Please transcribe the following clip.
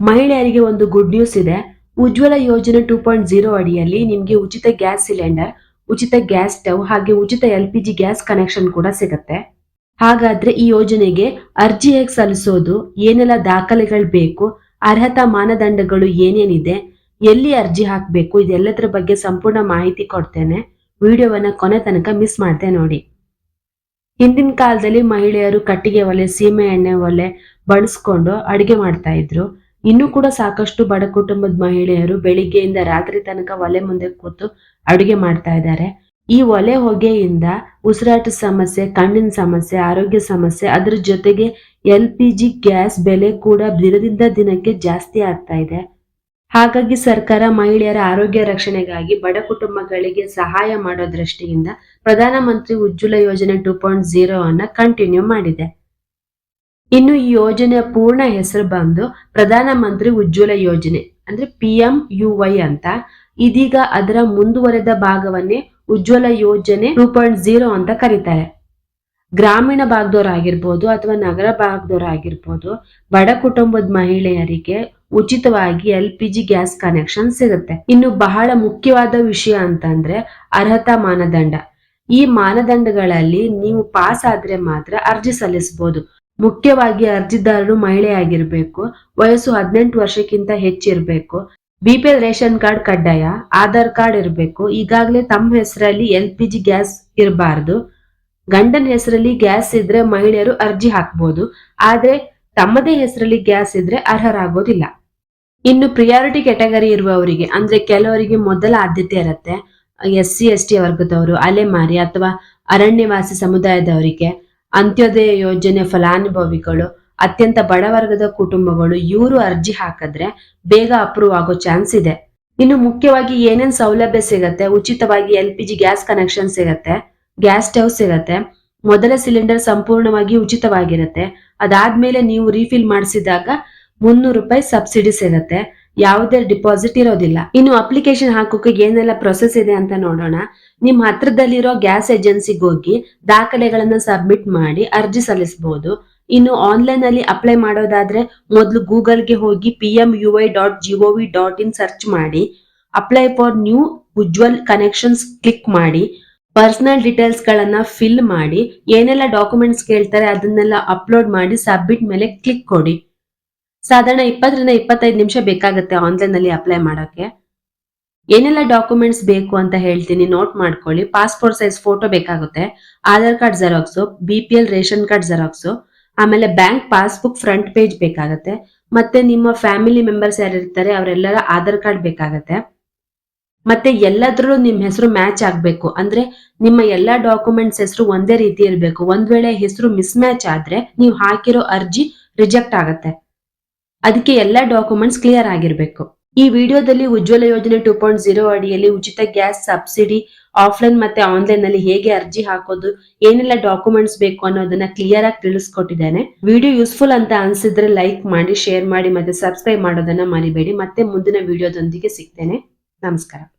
ಮಹಿಳೆಯರಿಗೆ ಒಂದು good news ಇದೆ. ಉಜ್ವಲ ಯೋಜನೆ ಟೂ ಪಾಯಿಂಟ್ ಜೀರೋ ಅಡಿಯಲ್ಲಿ ನಿಮಗೆ ಉಚಿತ ಗ್ಯಾಸ್ ಸಿಲಿಂಡರ್, ಉಚಿತ ಗ್ಯಾಸ್ ಸ್ಟವ್ ಹಾಗೆ ಉಚಿತ L P G gas connection ಕೂಡ ಸಿಗುತ್ತೆ. ಹಾಗಾದ್ರೆ ಈ ಯೋಜನೆಗೆ ಅರ್ಜಿ ಹೇಗೆ ಸಲ್ಲಿಸೋದು ಏನೆಲ್ಲ ದಾಖಲೆಗಳು ಬೇಕು, ಅರ್ಹತಾ ಮಾನದಂಡಗಳು ಏನೇನಿದೆ, ಎಲ್ಲಿ ಅರ್ಜಿ ಹಾಕಬೇಕು, ಇದೆಲ್ಲದರ ಬಗ್ಗೆ ಸಂಪೂರ್ಣ ಮಾಹಿತಿ ಕೊಡ್ತೇನೆ. ವಿಡಿಯೋವನ್ನ ಕೊನೆ ತನಕ ಮಿಸ್ ಮಾಡ್ದೆ ನೋಡಿ. ಹಿಂದಿನ ಕಾಲದಲ್ಲಿ ಮಹಿಳೆಯರು ಕಟ್ಟಿಗೆ ಒಲೆ, ಸೀಮೆ ಎಣ್ಣೆ ಒಲೆ ಬಳಸ್ಕೊಂಡು ಅಡುಗೆ ಮಾಡ್ತಾ ಇದ್ರು. ಇನ್ನೂ ಕೂಡ ಸಾಕಷ್ಟು ಬಡ ಕುಟುಂಬದ ಮಹಿಳೆಯರು ಬೆಳಿಗ್ಗೆಯಿಂದ ರಾತ್ರಿ ತನಕ ಒಲೆ ಮುಂದೆ ಕೂತು ಅಡುಗೆ ಮಾಡ್ತಾ ಇದ್ದಾರೆ. ಈ ಒಲೆ ಹೊಗೆಯಿಂದ ಉಸಿರಾಟ ಸಮಸ್ಯೆ, ಕಣ್ಣಿನ ಸಮಸ್ಯೆ, ಆರೋಗ್ಯ ಸಮಸ್ಯೆ, ಅದರ ಜೊತೆಗೆ ಎಲ್ ಪಿ ಜಿ ಗ್ಯಾಸ್ ಬೆಲೆ ಕೂಡ ದಿನದಿಂದ ದಿನಕ್ಕೆ ಜಾಸ್ತಿ ಆಗ್ತಾ ಇದೆ. ಹಾಗಾಗಿ ಸರ್ಕಾರ ಮಹಿಳೆಯರ ಆರೋಗ್ಯ ರಕ್ಷಣೆಗಾಗಿ ಬಡ ಕುಟುಂಬಗಳಿಗೆ ಸಹಾಯ ಮಾಡೋ ದೃಷ್ಟಿಯಿಂದ ಪ್ರಧಾನಮಂತ್ರಿ ಉಜ್ವಲ ಯೋಜನೆ ಟೂ ಪಾಯಿಂಟ್ ಜೀರೋ ಅನ್ನ ಕಂಟಿನ್ಯೂ ಮಾಡಿದೆ. ಇನ್ನು ಈ ಯೋಜನೆಯ ಪೂರ್ಣ ಹೆಸರು ಬಂದು ಪ್ರಧಾನ ಮಂತ್ರಿ ಉಜ್ವಲ ಯೋಜನೆ, ಅಂದ್ರೆ ಪಿ ಎಂ ಯು ವೈ ಅಂತ. ಇದೀಗ ಅದರ ಮುಂದುವರೆದ ಭಾಗವನ್ನೇ ಉಜ್ವಲ ಯೋಜನೆ ಟೂ ಪಾಯಿಂಟ್ ಜೀರೋ ಅಂತ ಕರೀತಾರೆ. ಗ್ರಾಮೀಣ ಭಾಗದವರಾಗಿರ್ಬೋದು ಅಥವಾ ನಗರ ಭಾಗದವರಾಗಿರ್ಬೋದು ಬಡ ಕುಟುಂಬದ ಮಹಿಳೆಯರಿಗೆ ಉಚಿತವಾಗಿ L P G gas connection ಸಿಗುತ್ತೆ. ಇನ್ನು ಬಹಳ ಮುಖ್ಯವಾದ ವಿಷಯ ಅಂತಂದ್ರೆ ಅರ್ಹತಾ ಮಾನದಂಡ. ಈ ಮಾನದಂಡಗಳಲ್ಲಿ ನೀವು ಪಾಸ್ ಆದ್ರೆ ಮಾತ್ರ ಅರ್ಜಿ ಸಲ್ಲಿಸಬಹುದು ಮುಖ್ಯವಾಗಿ ಅರ್ಜಿದಾರರು ಮಹಿಳೆಯಾಗಿರ್ಬೇಕು ವಯಸ್ಸು ಹದಿನೆಂಟು ವರ್ಷಕ್ಕಿಂತ ಹೆಚ್ಚಿರಬೇಕು. ಬಿಪಿಎಲ್ ರೇಷನ್ ಕಾರ್ಡ್ ಕಡ್ಡಾಯ, ಆಧಾರ್ ಕಾರ್ಡ್ ಇರಬೇಕು. ಈಗಾಗಲೇ ತಮ್ಮ ಹೆಸರಲ್ಲಿ ಎಲ್ ಗ್ಯಾಸ್ ಇರಬಾರ್ದು. ಗಂಡನ ಹೆಸರಲ್ಲಿ ಗ್ಯಾಸ್ ಇದ್ರೆ ಮಹಿಳೆಯರು ಅರ್ಜಿ ಹಾಕ್ಬೋದು. ಆದ್ರೆ ತಮ್ಮದೇ ಹೆಸರಲ್ಲಿ ಗ್ಯಾಸ್ ಇದ್ರೆ ಅರ್ಹರಾಗೋದಿಲ್ಲ. ಇನ್ನು ಪ್ರಿಯಾರಿಟಿ ಕ್ಯಾಟಗರಿ ಇರುವವರಿಗೆ, ಅಂದ್ರೆ ಕೆಲವರಿಗೆ ಮೊದಲ ಆದ್ಯತೆ ಇರುತ್ತೆ. ಎಸ್ ಸಿ, ಎಸ್ ಟಿ ವರ್ಗದವರು, ಅಲೆಮಾರಿ ಅಥವಾ ಅರಣ್ಯವಾಸಿ ಸಮುದಾಯದವರಿಗೆ. ಅಂತ್ಯೋದಯ ಯೋಜನೆ ಫಲಾನುಭವಿಗಳು, ಅತ್ಯಂತ ಬಡವರ್ಗದ ಕುಟುಂಬಗಳು ಇವರು ಅರ್ಜಿ ಹಾಕಿದ್ರೆ ಬೇಗ ಅಪ್ರೂವ್ ಆಗೋ ಚಾನ್ಸ್ ಇದೆ. ಇನ್ನು ಮುಖ್ಯವಾಗಿ ಏನೇನ್ ಸೌಲಭ್ಯ ಸಿಗತ್ತೆ? ಉಚಿತವಾಗಿ L P G gas connection ಸಿಗತ್ತೆ ಗ್ಯಾಸ್ ಸ್ಟವ್ ಸಿಗತ್ತೆ, ಮೊದಲ ಸಿಲಿಂಡರ್ ಸಂಪೂರ್ಣವಾಗಿ ಉಚಿತವಾಗಿರುತ್ತೆ. ಅದಾದ್ಮೇಲೆ ನೀವು ರೀಫಿಲ್ ಮಾಡಿಸಿದಾಗ ಮುನ್ನೂರು ರೂಪಾಯಿ ಸಬ್ಸಿಡಿ ಸಿಗತ್ತೆ. ಯಾವುದೇ ಡಿಪಾಸಿಟ್ ಇರೋದಿಲ್ಲ. ಇನ್ನು ಅಪ್ಲಿಕೇಶನ್ ಹಾಕೋಕೆ ಏನೆಲ್ಲ ಪ್ರೊಸೆಸ್ ಇದೆ ಅಂತ ನೋಡೋಣ. ನಿಮ್ಮ ಹತ್ರದಲ್ಲಿರೋ ಗ್ಯಾಸ್ ಏಜೆನ್ಸಿಗೆ ಹೋಗಿ ದಾಖಲೆಗಳನ್ನ ಸಬ್ಮಿಟ್ ಮಾಡಿ ಅರ್ಜಿ ಸಲ್ಲಿಸಬಹುದು ಇನ್ನು ಆನ್ಲೈನ್ ಅಲ್ಲಿ ಅಪ್ಲೈ ಮಾಡೋದಾದ್ರೆ ಮೊದಲು ಗೂಗಲ್ಗೆ ಹೋಗಿ P M U I dot G O V dot in search ಮಾಡಿ. Apply for new Ujjwal connections click ಮಾಡಿ. ಪರ್ಸನಲ್ ಡೀಟೇಲ್ಸ್ ಗಳನ್ನ ಫಿಲ್ ಮಾಡಿ. ಏನೆಲ್ಲ ಡಾಕ್ಯುಮೆಂಟ್ಸ್ ಕೇಳ್ತಾರೆ ಅದನ್ನೆಲ್ಲ ಅಪ್ಲೋಡ್ ಮಾಡಿ ಸಬ್ಮಿಟ್ ಮೇಲೆ ಕ್ಲಿಕ್ ಕೊಡಿ. ಸಾಧಾರಣ ಇಪ್ಪತ್ತರಿಂದ ಇಪ್ಪತ್ತೈದು ನಿಮಿಷ ಬೇಕಾಗುತ್ತೆ ಆನ್ಲೈನ್ ಅಲ್ಲಿ ಅಪ್ಲೈ ಮಾಡೋಕೆ. ಏನೆಲ್ಲ ಡಾಕ್ಯುಮೆಂಟ್ಸ್ ಬೇಕು ಅಂತ ಹೇಳ್ತೀನಿ ನೋಟ್ ಮಾಡ್ಕೊಳ್ಳಿ. ಪಾಸ್ಪೋರ್ಟ್ ಸೈಜ್ ಫೋಟೋ ಬೇಕಾಗುತ್ತೆ. Aadhaar card xerox B P L ration card xerox ಆಮೇಲೆ ಬ್ಯಾಂಕ್ ಪಾಸ್ಬುಕ್ ಫ್ರಂಟ್ ಪೇಜ್ ಬೇಕಾಗುತ್ತೆ. ಮತ್ತೆ ನಿಮ್ಮ ಫ್ಯಾಮಿಲಿ ಮೆಂಬರ್ಸ್ ಯಾರಿರ್ತಾರೆ ಅವರೆಲ್ಲರ ಆಧಾರ್ ಕಾರ್ಡ್ ಬೇಕಾಗತ್ತೆ. ಮತ್ತೆ ಎಲ್ಲದ್ರಲ್ಲೂ ನಿಮ್ಮ ಹೆಸರು ಮ್ಯಾಚ್ ಆಗ್ಬೇಕು. ಅಂದ್ರೆ ನಿಮ್ಮ ಎಲ್ಲಾ ಡಾಕ್ಯುಮೆಂಟ್ಸ್ ಹೆಸರು ಒಂದೇ ರೀತಿ ಇರಬೇಕು. ಒಂದ್ ವೇಳೆ ಹೆಸರು ಮಿಸ್ ಮ್ಯಾಚ್ ಆದ್ರೆ ನೀವು ಹಾಕಿರೋ ಅರ್ಜಿ ರಿಜೆಕ್ಟ್ ಆಗತ್ತೆ. ಅದಕ್ಕೆ ಎಲ್ಲಾ ಡಾಕ್ಯುಮೆಂಟ್ಸ್ ಕ್ಲಿಯರ್ ಆಗಿರ್ಬೇಕು. ಈ ವಿಡಿಯೋದಲ್ಲಿ ಉಜ್ವಲ ಯೋಜನೆ ಟೂ ಪಾಯಿಂಟ್ ಜೀರೋ ಅಡಿಯಲ್ಲಿ ಉಚಿತ ಗ್ಯಾಸ್ ಸಬ್ಸಿಡಿ ಆಫ್ಲೈನ್ ಮತ್ತೆ ಆನ್ಲೈನ್ನಲ್ಲಿ ಹೇಗೆ ಅರ್ಜಿ ಹಾಕೋದು, ಏನೆಲ್ಲ ಡಾಕ್ಯುಮೆಂಟ್ಸ್ ಬೇಕು ಅನ್ನೋದನ್ನ ಕ್ಲಿಯರ್ ಆಗಿ ತಿಳಿಸ್ಕೊಟ್ಟಿದ್ದೇನೆ. ವಿಡಿಯೋ ಯೂಸ್ಫುಲ್ ಅಂತ ಅನ್ಸಿದ್ರೆ ಲೈಕ್ ಮಾಡಿ ಶೇರ್ ಮಾಡಿ ಮತ್ತೆ ಸಬ್ಸ್ಕ್ರೈಬ್ ಮಾಡೋದನ್ನ ಮರಿಬೇಡಿ. ಮತ್ತೆ ಮುಂದಿನ ವಿಡಿಯೋದೊಂದಿಗೆ ಸಿಗ್ತೇನೆ. ನಮಸ್ಕಾರ.